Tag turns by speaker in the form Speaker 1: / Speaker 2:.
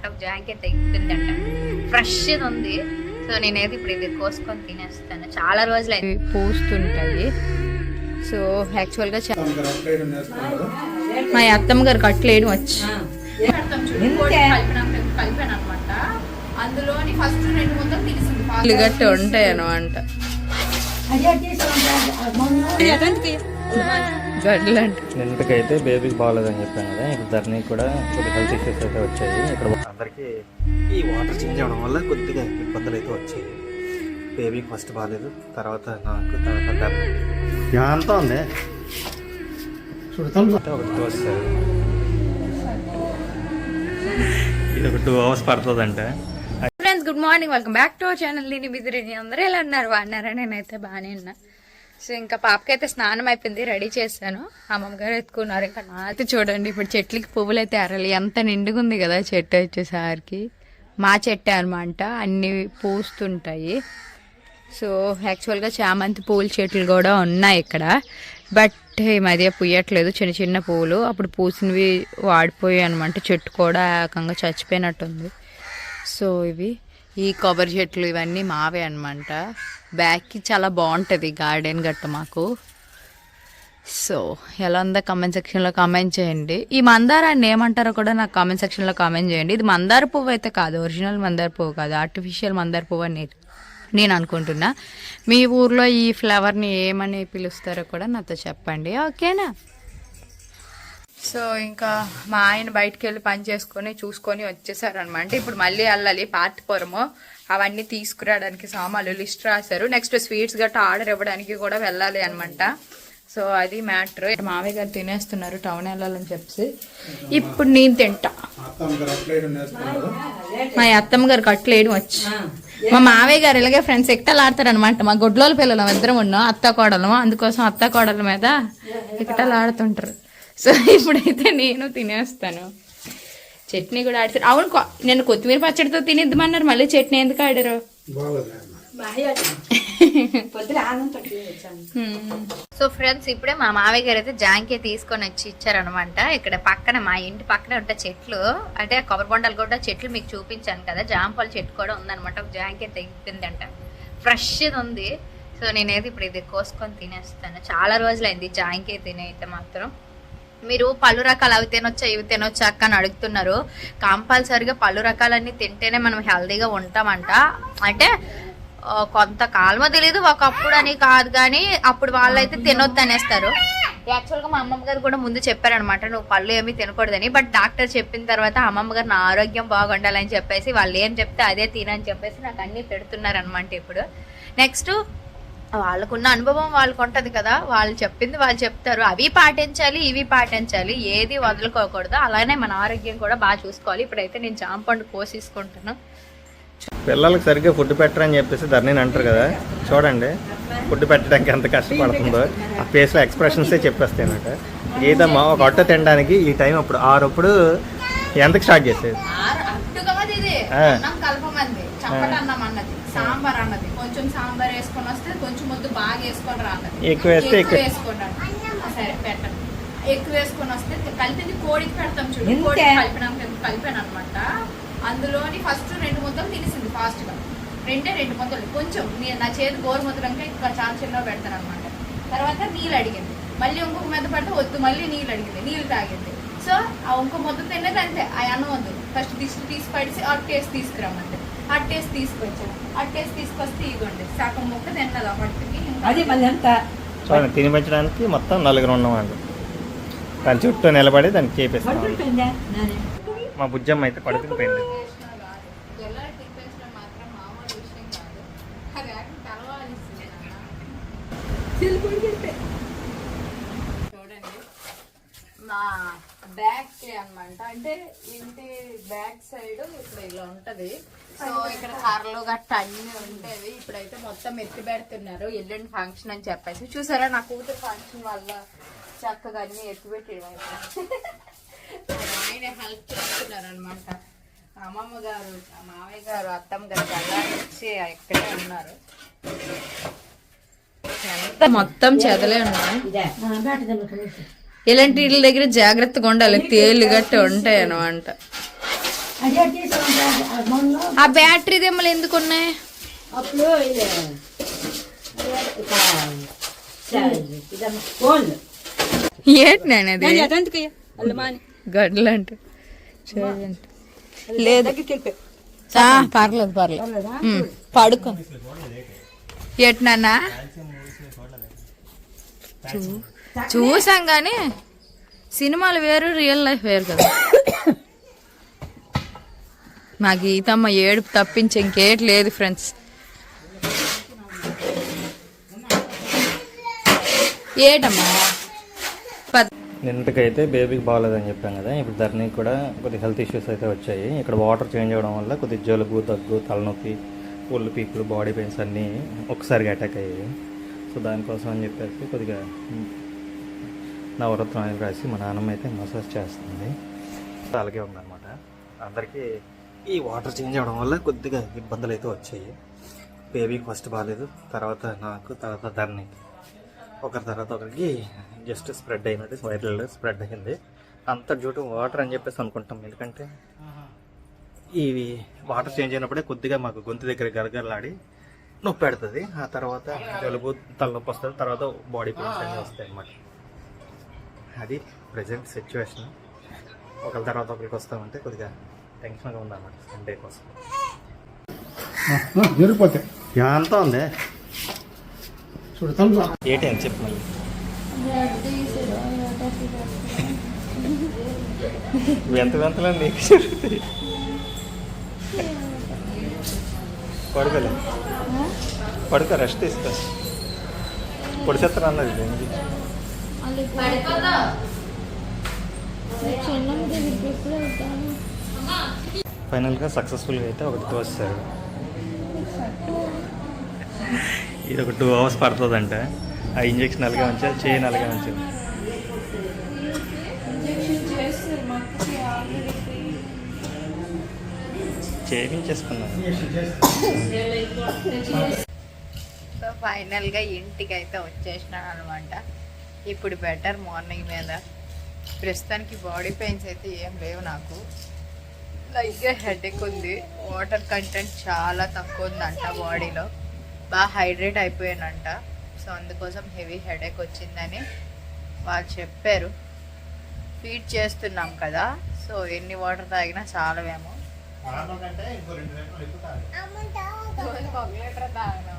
Speaker 1: అనమాట జాకెట్ తెగిపోయిందంట ఫ్రెష్ ఉంది. సో నేనైతే ఇప్పుడు ఇది కోసుకొని తినేస్తాను. చాలా రోజులు అయింది పూస్తుంటాయి. సో యాక్చువల్గా మా అత్తమ్మ గారు కట్లేయడం వచ్చి కలిపాను అనమాట అందులోని ఫస్ట్ రెండు ముద్దలు తెలిసింది గట్టి ఉంటాయి అనమాట
Speaker 2: నిన్నటికైతే బేబీకి బాగాలేదని చెప్పాను కదా ఇప్పుడు ధరణి కూడా కొద్దిగా హెల్త్ ఇష్యూస్ అయితే వచ్చాయి. ఇక్కడ అందరికీ ఈ వాటర్ చేంజ్ అవ్వడం వల్ల కొద్దిగా ఇబ్బందులు అయితే వచ్చాయి. బేబీకి ఫస్ట్ బాగాలేదు తర్వాత నాకు తర్వాత
Speaker 3: ఉంది.
Speaker 2: అయితే ఒకటి తోస్తారు ఇది ఒక టూ అవర్స్ పడుతుందంట.
Speaker 1: Friends good morning welcome back to our channel నేను బిదిరేని అందరూ ఎలా ఉన్నారు? బాగున్నారా? నేనైతే బాగానే ఉన్నా. సో ఇంకా పాపకైతే స్నానం అయిపోయింది రెడీ చేశాను. అమ్మమ్మ గారు ఎత్తుకున్నారు. ఇంకా నాతో చూడండి ఇప్పుడు చెట్లకి పువ్వులు అయితే అరలి. ఎంత నిండుగుంది కదా చెట్టు వచ్చేసరికి. మా చెట్టే అనమాట అన్ని పూస్తుంటాయి. సో యాక్చువల్గా చామంతి పూల చెట్లు కూడా ఉన్నాయి ఇక్కడ. బట్ ఈ మధ్య పూయట్లేదు చిన్న చిన్న పువ్వులు అప్పుడు పూసినవి వాడిపోయాయి అనమాట చెట్టు కూడా ఏకంగా చచ్చిపోయినట్టుంది. సో ఇవి. ఈ కొబ్బరి చెట్లు ఇవన్నీ మావే అనమాట బ్యాక్కి చాలా బాగుంటుంది గార్డెన్ గట్ట మాకు. సో ఎలా ఉందో కామెంట్ సెక్షన్లో కామెంట్ చేయండి. ఈ మందారాన్ని ఏమంటారో కూడా నాకు కామెంట్ సెక్షన్లో కామెంట్ చేయండి. ఇది మందార పువ్వు అయితే కాదు ఒరిజినల్ మందార పువ్వు కాదు ఆర్టిఫిషియల్ మందార పువ్వు అని నేను అనుకుంటున్నా. మీ ఊర్లో ఈ ఫ్లవర్ని ఏమని పిలుస్తారో కూడా నాతో చెప్పండి. ఓకేనా సో ఇంకా మా ఆయన బయటికి వెళ్ళి పని చేసుకొని చూసుకొని వచ్చేసారనమాట ఇప్పుడు మళ్ళీ వెళ్ళాలి పార్టీపురము అవన్నీ తీసుకురావడానికి సామాన్లు లిస్ట్ రాశారు. నెక్స్ట్ స్వీట్స్ గట్రా ఆర్డర్ ఇవ్వడానికి కూడా వెళ్ళాలి అనమాట సో అది మ్యాటర్. మావయ్య గారు తినేస్తున్నారు టౌన్ వెళ్ళాలని చెప్పి ఇప్పుడు నేను తింటా. మా అత్తమ్మ గారు కట్లేయడం వచ్చి. మా మావయ్య గారు ఇలాగే ఫ్రెండ్స్ ఎక్కటాలు అనమాట మా గొడ్లోల పిల్లలు ఇద్దరం ఉన్నాం అత్త కోడలం అందుకోసం అత్త కోడల మీద ఎక్కటాలు ఆడుతుంటారు సో ఇప్పుడైతే నేను తినేస్తాను. చట్నీ కూడా ఆడతారు అవును నేను కొత్తిమీర పచ్చడితో తినిద్దామన్నారు. మళ్ళీ చట్నీ ఎందుకు ఆడారు? సో ఫ్రెండ్స్ ఇప్పుడే మా మావయ్య గారు అయితే జాంకే తీసుకొని వచ్చి ఇచ్చారనమాట ఇక్కడ పక్కన మా ఇంటి పక్కన ఉంటే చెట్లు. అంటే కొబ్బరి బొండాలు కూడా చెట్లు మీకు చూపించాను కదా. జాంపాల చెట్టు కూడా ఉందన్నమాట. ఒక జాంకే తెగిపోయిందంట ఫ్రెష్ ఉంది. సో నేనైతే ఇప్పుడు ఇది కోసుకొని తినేస్తాను. చాలా రోజులైంది జాంకే తినే అయితే మాత్రం. మీరు పళ్ళు రకాలు అవి తినొచ్చా ఇవి తినొచ్చా అక్క అని అడుగుతున్నారు. కంపల్సరిగా పళ్ళు రకాలన్నీ తింటేనే మనం హెల్తీగా ఉంటామంట. అంటే కొంతకాలమో తెలియదు ఒకప్పుడు అని కాదు కానీ అప్పుడు వాళ్ళైతే తినొద్దు అనేస్తారు. యాక్చువల్గా మా అమ్మమ్మ గారు కూడా ముందు చెప్పారనమాట నువ్వు పళ్ళు ఏమీ తినకూడదని. బట్ డాక్టర్ చెప్పిన తర్వాత అమ్మమ్మ గారు నా ఆరోగ్యం బాగుండాలని చెప్పేసి వాళ్ళు ఏం చెప్తే అదే తినని చెప్పేసి నాకు అన్నీ పెడుతున్నారనమాట ఇప్పుడు. నెక్స్ట్ వాళ్ళకున్న అనుభవం వాళ్ళకు ఉంటది కదా వాళ్ళు చెప్పింది వాళ్ళు చెప్తారు. అవి పాటించాలి ఇవి పాటించాలి ఏది వదులుకోకూడదు. అలానే మన ఆరోగ్యం కూడా బాగా చూసుకోవాలి. ఇప్పుడైతే నేను జాంపండు కోసేసుకుంటాను
Speaker 2: పిల్లలకు సరిగ్గా ఫుడ్ పెట్టరని చెప్పేసి ధరణిని అంటారు కదా. చూడండి ఫుడ్ పెట్టడానికి ఎంత కష్టపడుతుందో. ఆ ఫేస్లో ఎక్స్ప్రెషన్సే చెప్పేస్తాయి అన్నమాట గీతమ్మ ఒక అట్ట తినడానికి ఈ టైం అప్పుడు ఆరప్పుడు ఎంతకు స్టార్ట్ చేసేది? ఆ.
Speaker 1: సాంబార్ అన్నది. కొంచెం సాంబార్ వేసుకొని వస్తే కొంచెం ముద్దు బాగా వేసుకొని రా అన్నది.
Speaker 2: ఎక్కువ వేస్తే ఎక్కువ.
Speaker 1: వేసుకోండి అన్నది. సరే పెట్టండి. ఎక్కువ వేసుకొని వస్తే కలిపింది కోడికి పెడతాం చూడు. కోడి కలిపినాక కలిపాను అనమాట అందులోని ఫస్ట్ రెండు ముద్దలు తినేసింది ఫాస్ట్గా. రెండే రెండు ముద్దలు. కొంచెం నీ- చేతి గోరు ముద్దలంటే ఇంకా చాలా చిన్నగా పెడతాను అనమాట తర్వాత నీళ్ళు అడిగింది. మళ్ళీ ఇంకొక మెద్ద పడితే వద్దు మళ్ళీ నీళ్ళు అడిగింది. నీళ్ళు తాగింది. సో ఆ ఇంకో ముద్ద తిన్నది అంతే ఆ అన్నం వద్దు. ఫస్ట్ తీసి తీసి పడిసి అట్టేసి తీసుకురమ్మంటే అట్టేసి తీసుకొచ్చాను. అట్టేసి తీసుకొస్తే ఇగోండి సగం ముక్క తిన్నది పట్టుకి.
Speaker 4: అది మళ్ళీ ఎంత?
Speaker 2: చూడండి తినిపించడానికి మొత్తం నలుగురు ఉన్నామండి. దాని చుట్టూ నిలబడి దాన్ని చేపిస్తాం. మా బుజ్జమ్మ అయితే పడుకుని పోయింది.
Speaker 1: జొన్నలు తినిపించడం మాత్రం మామూలు విషయం కాదు అది ఏకంగా కలవాలిస్తుంది చూడండి మా బ్యాక్ అన్నమాట. అంటే ఇంటి బ్యాక్ సైడ్ ఇప్పుడు ఇలా ఉంటది. సో ఇక్కడ కర్రలు గట్ట అన్ని ఉండేవి ఇప్పుడైతే మొత్తం ఎత్తి పెడుతున్నారు. ఎల్లుండి ఫంక్షన్ అని చెప్పేసి. చూసారా నా కూతురు ఫంక్షన్ వల్ల చక్కగా అన్ని ఎత్తి పెట్టి ఆయన హెల్ప్ చేస్తున్నారు అనమాట అమ్మమ్మ గారు మామయ్య గారు అత్తమ్మ గారు వచ్చి ఇక్కడే ఉన్నారు. ఎంత మొత్తం చెదలే ఉన్నాయి. ఇలాంటి వీళ్ళ దగ్గర జాగ్రత్తగా ఉండాలి. తేలు గట్టి ఉంటాయి అనమాట
Speaker 4: ఆ
Speaker 1: బ్యాటరీ దెమ్మలు ఎందుకు ఉన్నాయి? ఏంటి నేను అది గడ్డలు అంటే చూడండి లేదు పర్లేదు పర్లేదు. పడుకో. ఎట్నా చూ- చూసాం కానీ సినిమాలు వేరు రియల్ లైఫ్ వేరు కదా. మా గీతమ్మ ఏడుపు తప్పించి ఇంకేటి లేదు ఫ్రెండ్స్ ఏటమ్మా? పద్
Speaker 2: నిన్నటికైతే బేబీకి బాగాలేదని చెప్పాం కదా ఇప్పుడు ధరణికి కూడా కొద్దిగా హెల్త్ ఇష్యూస్ అయితే వచ్చాయి. ఇక్కడ వాటర్ చేంజ్ అవ్వడం వల్ల కొద్దిగా జలుబు దగ్గు తలనొప్పి ఒళ్ళు పీకులు బాడీ పెయిన్స్ అన్నీ ఒకసారిగా అటాక్ అయ్యాయి. సో దానికోసం అని చెప్పేసి కొద్దిగా నవరత్న ఆయిల్ రాసి మా నాన్నమ్మ అయితే మసాజ్ చేస్తుంది. అలాగే ఉందన్నమాట. అందరికీ ఈ వాటర్ చేంజ్ అవడం వల్ల కొద్దిగా ఇబ్బందులు అయితే వచ్చాయి. బేబీకి ఫస్ట్ బాగాలేదు తర్వాత నాకు తర్వాత దాన్ని ఒకరి తర్వాత ఒకరికి జస్ట్ స్ప్రెడ్ అయినది వైరల్ స్ప్రెడ్ అయింది. అంత డ్యూటు వాటర్ అని చెప్పేసి అనుకుంటాం. ఎందుకంటే ఇవి వాటర్ చేంజ్ అయినప్పుడే కొద్దిగా మాకు గొంతు దగ్గర గరగరలాడి నొప్పి పెడుతుంది. ఆ తర్వాత జలుబు తలనొప్పి వస్తుంది. తర్వాత బాడీ పెయిన్స్ అన్నీ వస్తాయి అన్నమాట అది ప్రజెంట్ సిచ్యువేషన్ ఒకరి తర్వాత ఒకరికి వస్తామంటే కొద్దిగా టెన్షన్గా ఉందన్నమాట సండే కోసం.
Speaker 3: జరిగిపోతాయి
Speaker 2: అంతా ఉంది.
Speaker 3: చూడతాం
Speaker 2: ఏంటి అని చెప్పు మళ్ళీ. ఎంత వెంతలో నీకు జరుగుతాయి? పడుకోలే. పడుకో రెస్ట్ తీసుకో. పొడిచేస్తాను అన్నది? దేనికి ఫైనల్గా సక్సెస్ఫుల్గా అయితే ఒకటి తోస్తారు ఇది ఒక టూ అవర్స్ పడుతుందంట. ఆ ఇంజక్షన్ అలాగే ఉంచా చేయని అలాగే ఉంచా చేయించేసుకున్నాను
Speaker 1: సో ఫైనల్గా ఇంటికి అయితే వచ్చేసినాను అనమాట ఇప్పుడు బెటర్ మార్నింగ్ మీద ప్రస్తుతానికి బాడీ పెయిన్స్ అయితే ఏం లేవు నాకు. లైట్గా హెడేక్ ఉంది. వాటర్ కంటెంట్ చాలా తక్కువ ఉందంట బాడీలో బాగా హైడ్రేట్ అయిపోయానంట. సో అందుకోసం హెవీ హెడేక్ వచ్చిందని వాళ్ళు చెప్పారు. ఫీడ్ చేస్తున్నాం కదా. సో ఎన్ని వాటర్ తాగినా చాలవేమో. ఒక లీటర్ తాగినా.